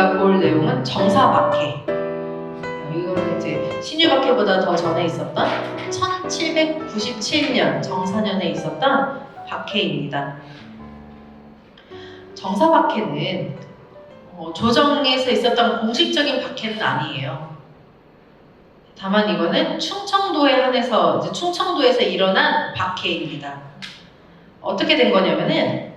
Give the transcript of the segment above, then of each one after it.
우리가 볼 내용은 정사박해. 이거는 이제 신유박해보다 더 전에 있었던 1797년 정사년에 있었던 박해입니다. 정사박해는 어, 조정에서 있었던 공식적인 박해는 아니에요. 다만 이거는 충청도에 한해서 충청도에서 일어난 박해입니다. 어떻게 된 거냐면은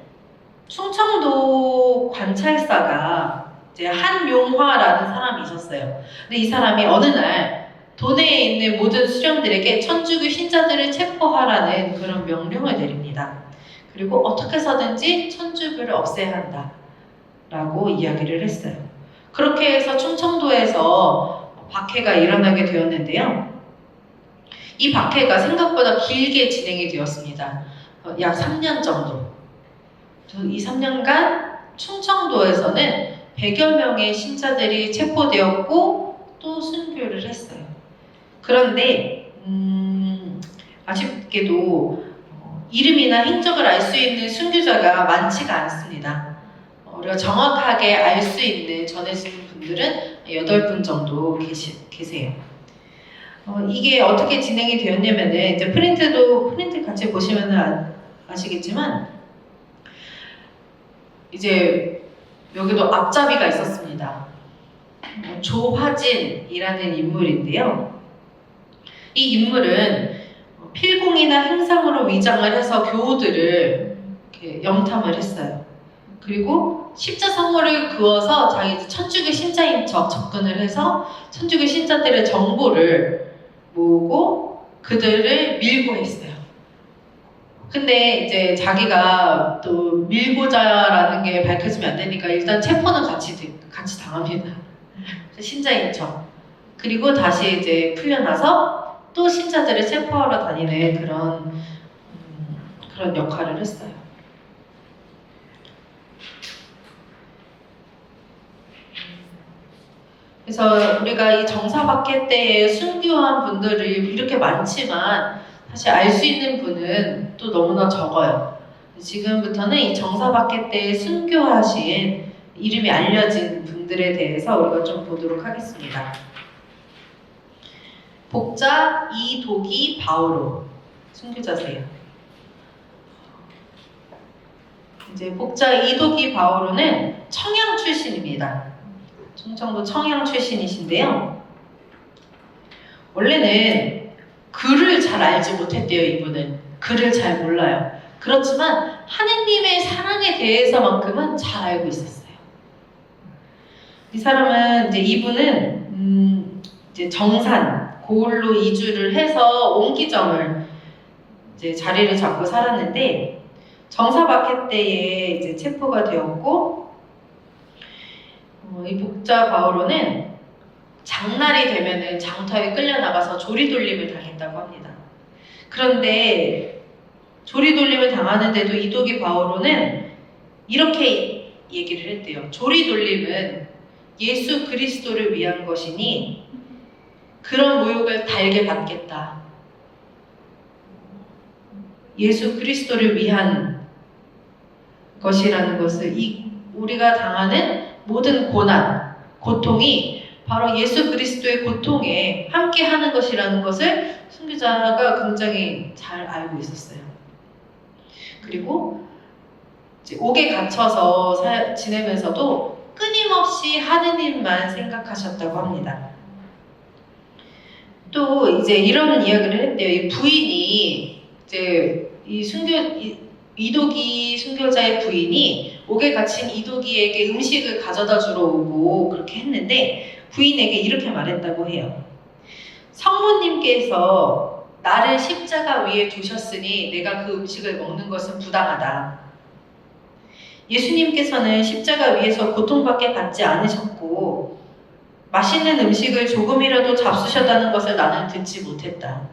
충청도 관찰사가 이제 한용화라는 사람이 있었어요. 근데 이 사람이 어느 날 도내에 있는 모든 수령들에게 천주교 신자들을 체포하라는 그런 명령을 내립니다. 그리고 어떻게 해서든지 천주교를 없애야 한다. 라고 이야기를 했어요. 그렇게 해서 충청도에서 박해가 일어나게 되었는데요. 이 박해가 생각보다 길게 진행이 되었습니다. 어, 약 3년 정도. 이 3년간 충청도에서는 100여 명의 신자들이 체포되었고 또 순교를 했어요. 그런데 음, 아쉽게도 어, 이름이나 행적을 알 수 있는 순교자가 많지가 않습니다. 어, 우리가 정확하게 알 수 있는 전해지는 분들은 8분 정도 계시, 계세요. 어, 이게 어떻게 진행이 되었냐면은 이제 프린트도 프린트 같이 보시면 아, 아시겠지만 이제 여기도 앞잡이가 있었습니다. 어, 조화진이라는 인물인데요. 이 인물은 필공이나 행상으로 위장을 해서 교우들을 염탐을 했어요. 그리고 십자상호를 그어서 자기 천주교 신자인 척 접근을 해서 천주교 신자들의 정보를 모으고 그들을 밀고 했어요. 근데 이제 자기가 또 밀고자라는 게 밝혀지면 안 되니까 일단 체포는 같이 되- 같이 당합니다. 신자인 척. 그리고 다시 이제 풀려나서 또 신자들을 체포하러 다니는 그런 음, 그런 역할을 했어요. 그래서 우리가 이 정사박해 때에 순교한 분들이 이렇게 많지만 사실 알 수 있는 분은 또 너무나 적어요. 지금부터는 이 정사박해 때 순교하신 이름이 알려진 분들에 대해서 우리가 좀 보도록 하겠습니다. 복자 이도기 바오로 순교자세요. 이제 복자 이도기 바오로는 청양 출신입니다. 충청도 청양 출신이신데요. 원래는 글을 잘 알지 못했대요, 이분은. 글을 잘 몰라요. 그렇지만 하느님의 사랑에 대해서만큼은 잘 알고 있었어요. 이 사람은 이제 이분은 음, 이제 정산 고을로 이주를 해서 옹기점을 이제 자리를 잡고 살았는데 정사 박해 때에 이제 체포가 되었고 어, 이 복자 바오로는 장날이 되면은 장터에 끌려 나가서 조리돌림을 당했다고 합니다. 그런데 조리돌림을 당하는데도 이도기 바오로는 이렇게 얘기를 했대요. 조리돌림은 예수 그리스도를 위한 것이니 그런 모욕을 달게 받겠다. 예수 그리스도를 위한 것이라는 것을 이 우리가 당하는 모든 고난, 고통이 바로 예수 그리스도의 고통에 함께 하는 것이라는 것을 순교자가 굉장히 잘 알고 있었어요. 그리고 옥에 갇혀서 사- 지내면서도 끊임없이 하느님만 생각하셨다고 합니다. 또 이제 이런 이야기를 했대요. 이 부인이 이제 이 순교 이, 이도기 순교자의 부인이 옥에 갇힌 이도기에게 음식을 가져다 주러 오고 그렇게 했는데 부인에게 이렇게 말했다고 해요. 성모님께서 나를 십자가 위에 두셨으니 내가 그 음식을 먹는 것은 부당하다. 예수님께서는 십자가 위에서 고통받게 받지 않으셨고 맛있는 음식을 조금이라도 잡수셨다는 것을 나는 듣지 못했다.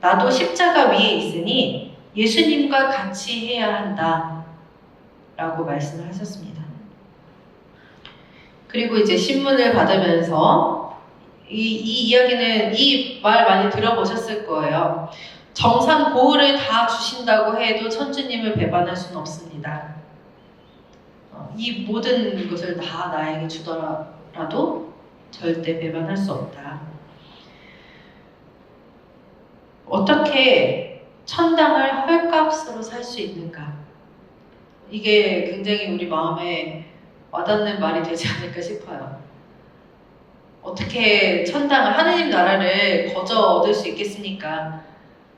나도 십자가 위에 있으니 예수님과 같이 해야 한다. 라고 말씀을 하셨습니다. 그리고 이제 신문을 받으면서 이, 이 이야기는 이 말 많이 들어보셨을 거예요. 정산 고을을 다 주신다고 해도 천주님을 배반할 수는 없습니다. 어, 어, 이 모든 것을 다 나에게 주더라도 절대 배반할 수 없다. 어떻게 천당을 헐값으로 살 수 있는가? 이게 굉장히 우리 마음에 와닿는 말이 되지 않을까 싶어요. 어떻게 천당을 하느님 나라를 거저 얻을 수 있겠습니까?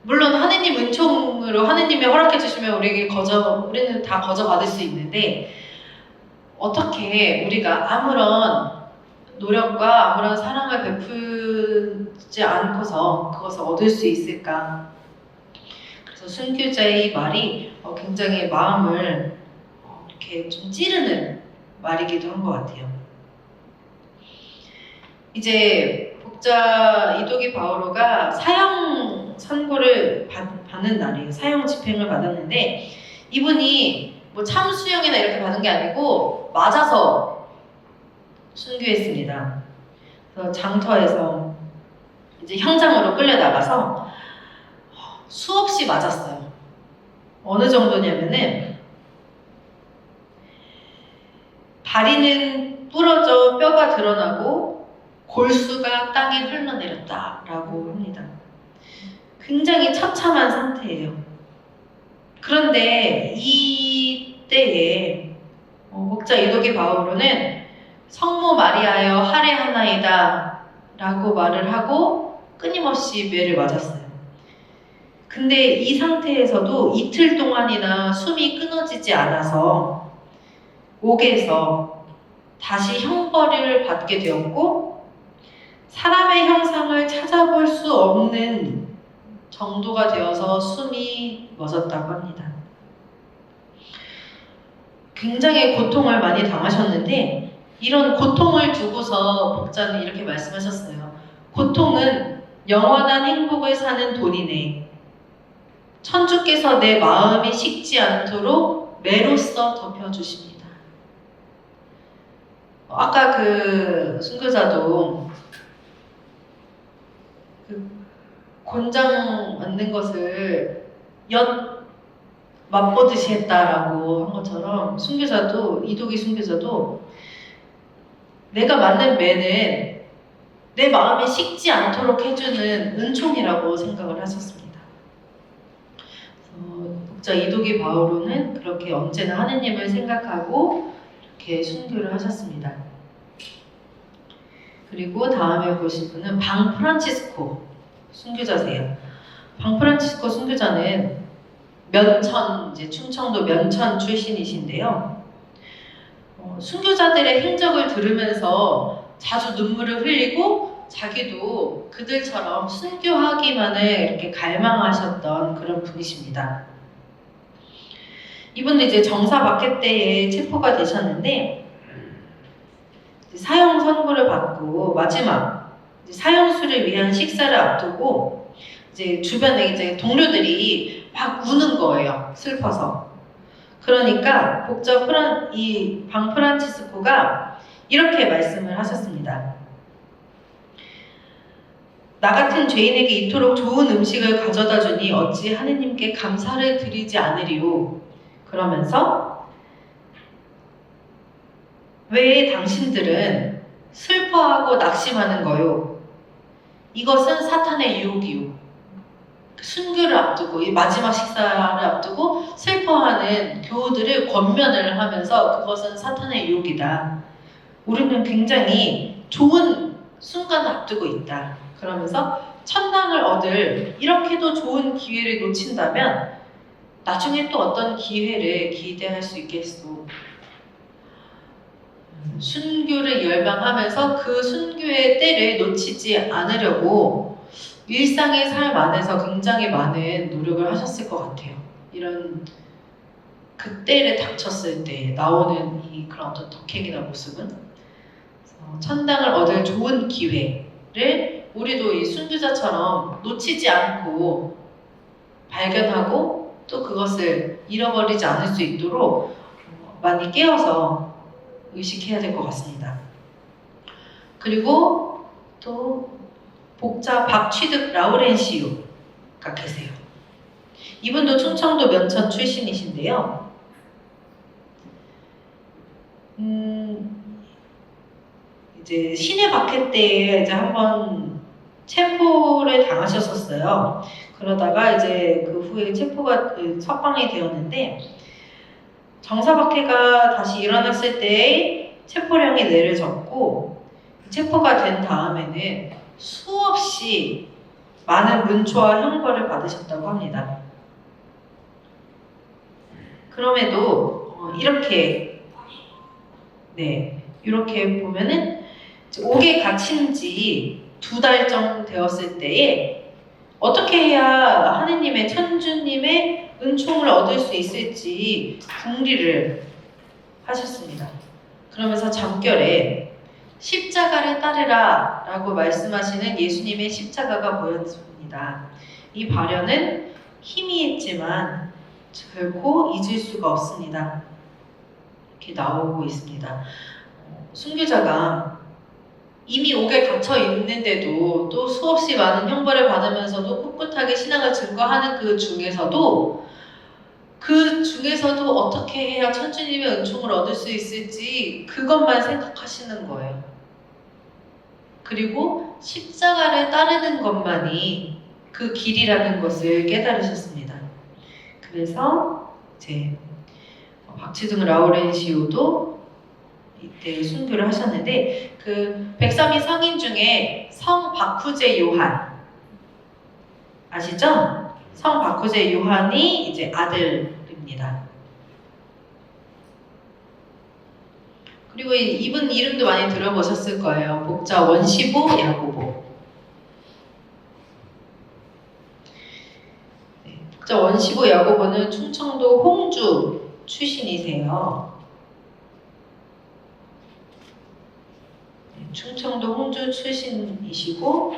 물론 하느님 은총으로 하느님이 허락해 주시면 우리에게 거저 우리는 다 거저 받을 수 있는데 어떻게 우리가 아무런 노력과 아무런 사랑을 베풀지 않고서 그것을 얻을 수 있을까? 그래서 순교자의 말이 어, 굉장히 마음을 어, 이렇게 좀 찌르는 말이기도 한 것 같아요. 이제 복자 이도기 바오로가 사형 선고를 받, 받는 날이에요. 사형 집행을 받았는데 이분이 뭐 참수형이나 이렇게 받은 게 아니고 맞아서 순교했습니다. 그래서 장터에서 이제 형장으로 끌려나가서 수없이 맞았어요. 어느 정도냐면은 다리는 부러져 뼈가 드러나고 골수가 땅에 흘러내렸다라고 합니다. 굉장히 처참한 상태예요. 그런데 이때에 어, 목자 이도기 바오로는 성모 마리아여 할애하나이다 라고 말을 하고 끊임없이 매를 맞았어요. 근데 이 상태에서도 이틀 동안이나 숨이 끊어지지 않아서 옥에서 다시 형벌을 받게 되었고 사람의 형상을 찾아볼 수 없는 정도가 되어서 숨이 멎었다고 합니다. 굉장히 고통을 많이 당하셨는데 이런 고통을 두고서 복자는 이렇게 말씀하셨어요. 고통은 영원한 행복을 사는 돈이네. 천주께서 내 마음이 식지 않도록 매로써 덮여주십니다. 아까 그 순교자도 그 곤장 맞는 것을 엿 맛보듯이 했다라고 한 것처럼 순교자도 이독이 순교자도 내가 맞는 매는 내 마음에 식지 않도록 해주는 은총이라고 생각을 하셨습니다. 독자 이독이 바오로는 그렇게 언제나 하느님을 생각하고 이렇게 순교를 하셨습니다. 그리고 다음에 보실 분은 방 프란치스코 순교자세요. 방 프란치스코 순교자는 면천 이제 충청도 면천 출신이신데요. 어, 순교자들의 행적을 들으면서 자주 눈물을 흘리고 자기도 그들처럼 순교하기만을 이렇게 갈망하셨던 그런 분이십니다. 이분도 이제 정사 박해 때에 체포가 되셨는데 사형 선고를 받고 마지막 사형수를 위한 식사를 앞두고 이제 주변에 이제 동료들이 막 우는 거예요. 슬퍼서. 그러니까 복자 프란 이 방 프란치스코가 이렇게 말씀을 하셨습니다. 나 같은 죄인에게 이토록 좋은 음식을 가져다 주니 어찌 하느님께 감사를 드리지 않으리요. 그러면서 왜 당신들은 슬퍼하고 낙심하는 거요? 이것은 사탄의 유혹이요. 순교를 앞두고 이 마지막 식사를 앞두고 슬퍼하는 교우들을 권면을 하면서 그것은 사탄의 유혹이다. 우리는 굉장히 좋은 순간을 앞두고 있다. 그러면서 천당을 얻을 이렇게도 좋은 기회를 놓친다면 나중에 또 어떤 기회를 기대할 수 있겠소. 순교를 열망하면서 그 순교의 때를 놓치지 않으려고 일상의 삶 안에서 굉장히 많은 노력을 하셨을 것 같아요. 이런 그 때를 닥쳤을 때 나오는 이 그런 어떤 덕행이나 모습은 천당을 얻을 좋은 기회를 우리도 이 순교자처럼 놓치지 않고 발견하고 또 그것을 잃어버리지 않을 수 있도록 많이 깨어서 의식해야 될 것 같습니다. 그리고 또 복자 박취득 라우렌시우가 계세요. 이분도 충청도 면천 출신이신데요. 음, 이제 시내 박해 때 이제 한번 체포를 당하셨었어요. 그러다가 이제 그 후에 체포가 그 석방이 되었는데 정사박해가 다시 일어났을 때 체포령이 내려졌고 체포가 된 다음에는 수없이 많은 문초와 형벌을 받으셨다고 합니다. 그럼에도 어, 이렇게 네 이렇게 보면은 옥에 갇힌 지 두 달 정도 되었을 때에 어떻게 해야 하느님의 천주님의 은총을 얻을 수 있을지 궁리를 하셨습니다. 그러면서 잠결에 십자가를 따르라 라고 말씀하시는 예수님의 십자가가 보였습니다. 이 발현은 희미했지만 결코 잊을 수가 없습니다. 이렇게 나오고 있습니다. 어, 순교자가 이미 옥에 갇혀 있는데도 또 수없이 많은 형벌을 받으면서도 꿋꿋하게 신앙을 증거하는 그 중에서도 그 중에서도 어떻게 해야 천주님의 은총을 얻을 수 있을지 그것만 생각하시는 거예요. 그리고 십자가를 따르는 것만이 그 길이라는 것을 깨달으셨습니다. 그래서 이제 박치등 라우렌시오도 이때 순교를 하셨는데 그 백삼이 성인 중에 성 바쿠제 요한 아시죠? 성 바쿠제 요한이 이제 아들입니다. 그리고 이- 이분 이름도 많이 들어보셨을 거예요. 목자 원시보 야고보. 네, 목자 원시보 야고보는 충청도 홍주 출신이세요. 네, 충청도 홍주 출신이시고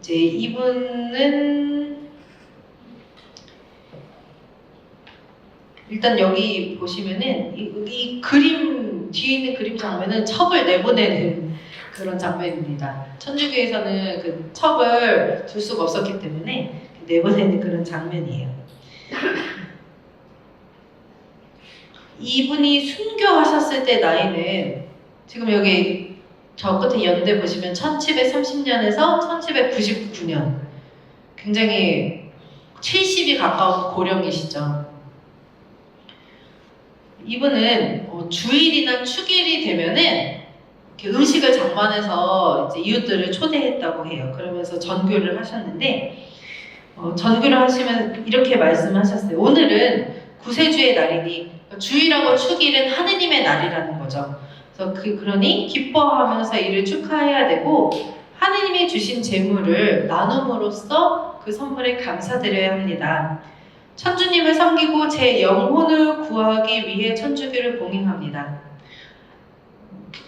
이제 이분은 일단 여기 보시면은 이, 이 그림 뒤에 있는 그림 장면은 첩을 내보내는 그런 장면입니다. 천주교에서는 그 첩을 둘 수가 없었기 때문에 내보내는 그런 장면이에요. 이분이 순교하셨을 때 나이는 지금 여기 저 끝에 연대 보시면 1730년에서 1799년 굉장히 70이 가까운 고령이시죠. 이분은 어, 주일이나 축일이 되면은 음식을 장만해서 이웃들을 초대했다고 해요. 그러면서 전교를 하셨는데 어, 전교를 하시면 이렇게 말씀하셨어요. 오늘은 구세주의 날이니 주일하고 축일은 하느님의 날이라는 거죠. 그래서 그 그러니 기뻐하면서 이를 축하해야 되고 하느님이 주신 재물을 나눔으로써 그 선물에 감사드려야 합니다. 천주님을 섬기고 제 영혼을 구하기 위해 천주교를 봉행합니다.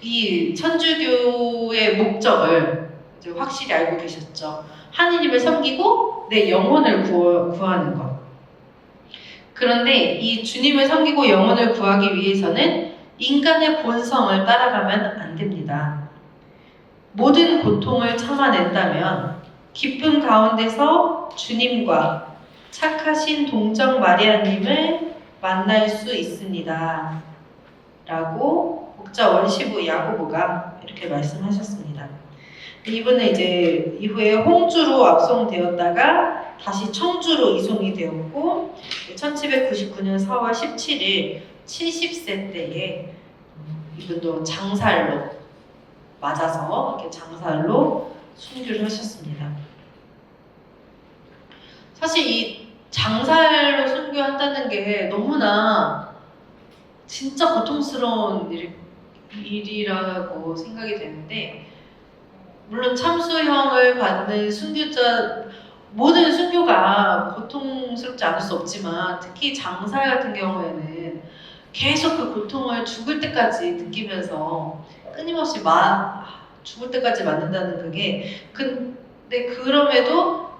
이 천주교의 목적을 확실히 알고 계셨죠. 하느님을 섬기고 내 영혼을 구하, 구하는 것. 그런데 이 주님을 섬기고 영혼을 구하기 위해서는 인간의 본성을 따라가면 안 됩니다. 모든 고통을 참아낸다면 기쁨 가운데서 주님과 착하신 동정 마리아님을 만날 수 있습니다. 라고 목자 원시부 야고보가 이렇게 말씀하셨습니다. 이분은 이제 이후에 홍주로 압송되었다가 다시 청주로 이송이 되었고 1799년 4월 17일 70세 때에 음, 이분도 장살로 맞아서 이렇게 장살로 순교를 하셨습니다. 사실 이 장살로 순교한다는 게 너무나 진짜 고통스러운 일, 일이라고 생각이 되는데 물론 참수형을 받는 순교자 모든 순교가 고통스럽지 않을 수 없지만 특히 장살 같은 경우에는 계속 그 고통을 죽을 때까지 느끼면서 끊임없이 마, 죽을 때까지 맞는다는 그게 근데 그럼에도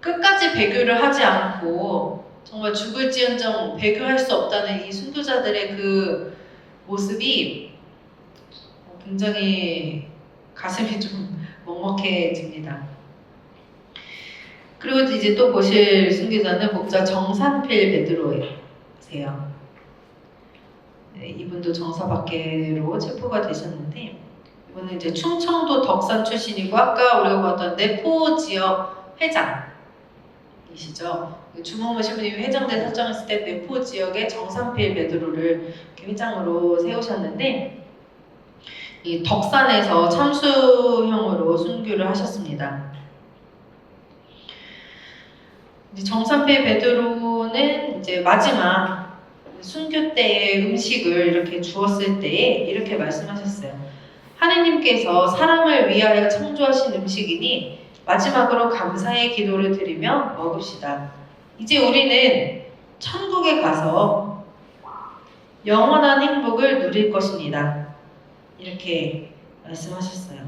끝까지 배교를 하지 않고 정말 죽을지언정 배교할 수 없다는 이 순교자들의 그 모습이 굉장히 가슴이 좀 먹먹해집니다. 그리고 이제 또 보실 순교자는 목자 정산필 베드로세요. 네, 이분도 정사 밖으로 체포가 되셨는데 이분은 이제 충청도 덕산 출신이고 아까 우리가 봤던 내포 지역 회장이시죠. 주몽모 신부님이 회장대 설정했을 때 내포 지역의 정산필 베드로를 회장으로 세우셨는데 이 덕산에서 참수형으로 순교를 하셨습니다. 정산필 베드로는 이제 마지막 순교 때의 음식을 이렇게 주었을 때에 이렇게 말씀하셨어요. 하느님께서 사람을 위하여 창조하신 음식이니 마지막으로 감사의 기도를 드리며 먹읍시다. 이제 우리는 천국에 가서 영원한 행복을 누릴 것입니다. 이렇게 말씀하셨어요.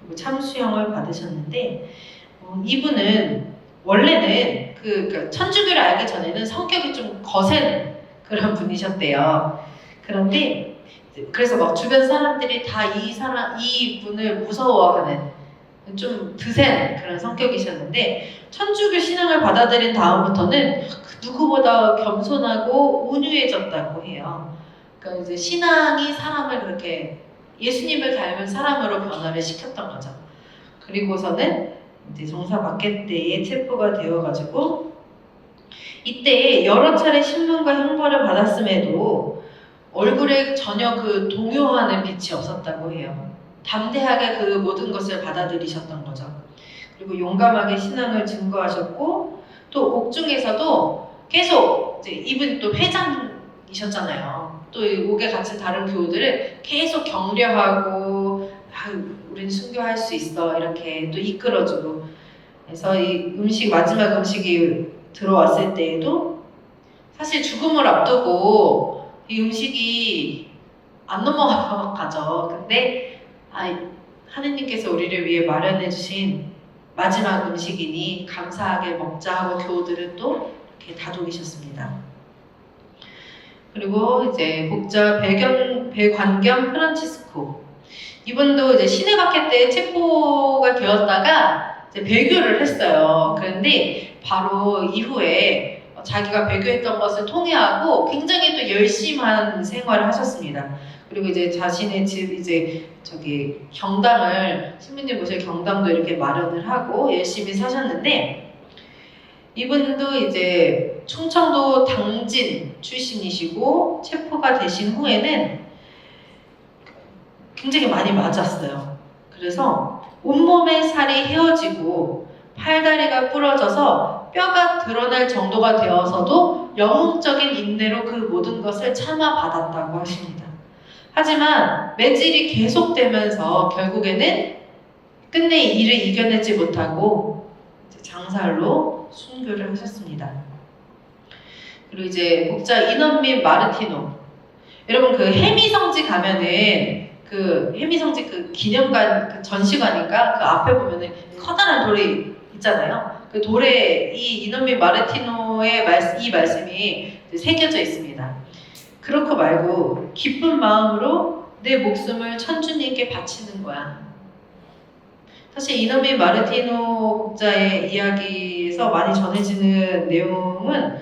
그리고 참수형을 받으셨는데 어, 이분은 원래는 그, 그 천주교를 알기 전에는 성격이 좀 거센 그런 분이셨대요. 그런데 그래서 막 주변 사람들이 다 이 사람 이 분을 무서워하는 좀 드센 그런 성격이셨는데 천주교 신앙을 받아들인 다음부터는 그 누구보다 겸손하고 온유해졌다고 해요. 그러니까 이제 신앙이 사람을 그렇게 예수님을 닮은 사람으로 변화를 시켰던 거죠. 그리고서는 이제 정사 마켓 때에 체포가 되어가지고 이때 여러 차례 신문과 형벌을 받았음에도 얼굴에 전혀 그 동요하는 빛이 없었다고 해요. 담대하게 그 모든 것을 받아들이셨던 거죠. 그리고 용감하게 신앙을 증거하셨고 또 옥중에서도 계속 이제 이분 또 회장이셨잖아요. 또이 옥에 갇힌 다른 교우들을 계속 격려하고 아, 우린 순교할 수 있어 이렇게 또 이끌어주고 그래서 이 음식 마지막 음식이 들어왔을 때에도 사실 죽음을 앞두고 이 음식이 안 넘어가죠. 근데 아, 하느님께서 우리를 위해 마련해 주신 마지막 음식이니 감사하게 먹자 하고 교우들은 또 이렇게 다독이셨습니다. 그리고 이제 복자 배경 배관겸 프란치스코 이분도 이제 시내 마켓 때 체포가 되었다가 이제 배교를 했어요. 그런데 바로 이후에 자기가 배교했던 것을 통회하고 굉장히 또 열심한 생활을 하셨습니다. 그리고 이제 자신의 집 이제 저기 경당을 신부님 모실 경당도 이렇게 마련을 하고 열심히 사셨는데 이분도 이제 충청도 당진 출신이시고 체포가 되신 후에는 굉장히 많이 맞았어요. 그래서 온몸의 살이 헤어지고 팔다리가 부러져서 뼈가 드러날 정도가 되어서도 영웅적인 인내로 그 모든 것을 참아받았다고 하십니다. 하지만 매질이 계속되면서 결국에는 끝내 이를 이겨내지 못하고 장살로 순교를 하셨습니다. 그리고 이제 목자 이넌민 마르티노 여러분 그 해미 성지 가면은 그 해미성지 그 기념관 그 전시관인가 그 앞에 보면은 커다란 돌이 있잖아요. 그 돌에 이 이넌민 마르티노의 말씀, 이 말씀이 새겨져 있습니다. 그렇고 말고 기쁜 마음으로 내 목숨을 천주님께 바치는 거야. 사실 이너미 마르티노 국자의 이야기에서 많이 전해지는 내용은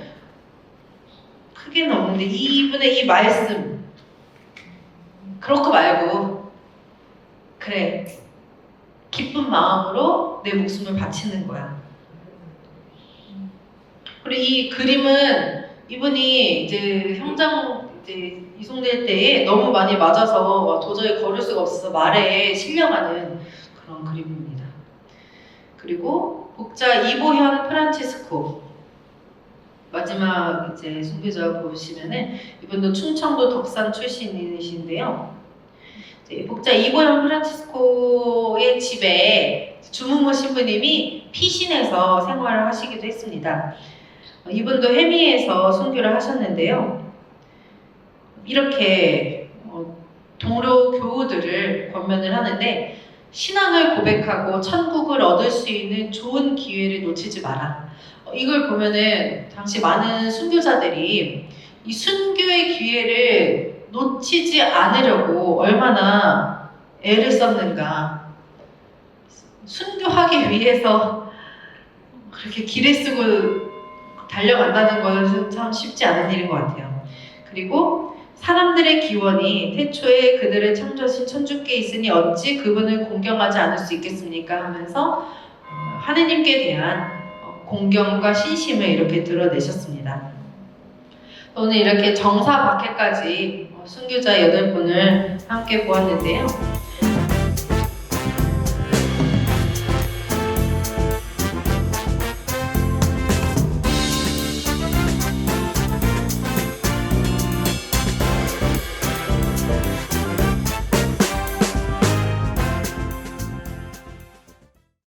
크게는 없는데 이분의 이 말씀 그렇고 말고 그래 기쁜 마음으로 내 목숨을 바치는 거야. 그리고 이 그림은 이분이 이제 형장 이제 이송될 때에 너무 많이 맞아서 도저히 걸을 수가 없어서 말에 실려가는 그런 그림입니다. 그리고 복자 이보현 프란치스코 마지막 이제 순교자 보시면은 이분도 충청도 덕산 출신이신데요. 이제 복자 이보현 프란치스코의 집에 주문모 신부님이 피신해서 생활을 하시기도 했습니다. 어, 이분도 해미에서 순교를 하셨는데요. 이렇게 어, 동료 교우들을 권면을 하는데 신앙을 고백하고 천국을 얻을 수 있는 좋은 기회를 놓치지 마라. 어, 이걸 보면은 당시 많은 순교자들이 이 순교의 기회를 놓치지 않으려고 얼마나 애를 썼는가. 순교하기 위해서 그렇게 길을 쓰고 달려간다는 것은 참 쉽지 않은 일인 것 같아요. 그리고 사람들의 기원이 태초에 그들을 창조하신 천주께 있으니 어찌 그분을 공경하지 않을 수 있겠습니까? 하면서 어, 하느님께 대한 어, 공경과 신심을 이렇게 드러내셨습니다. 오늘 이렇게 정사 박해까지 어, 순교자 여덟 분을 함께 보았는데요.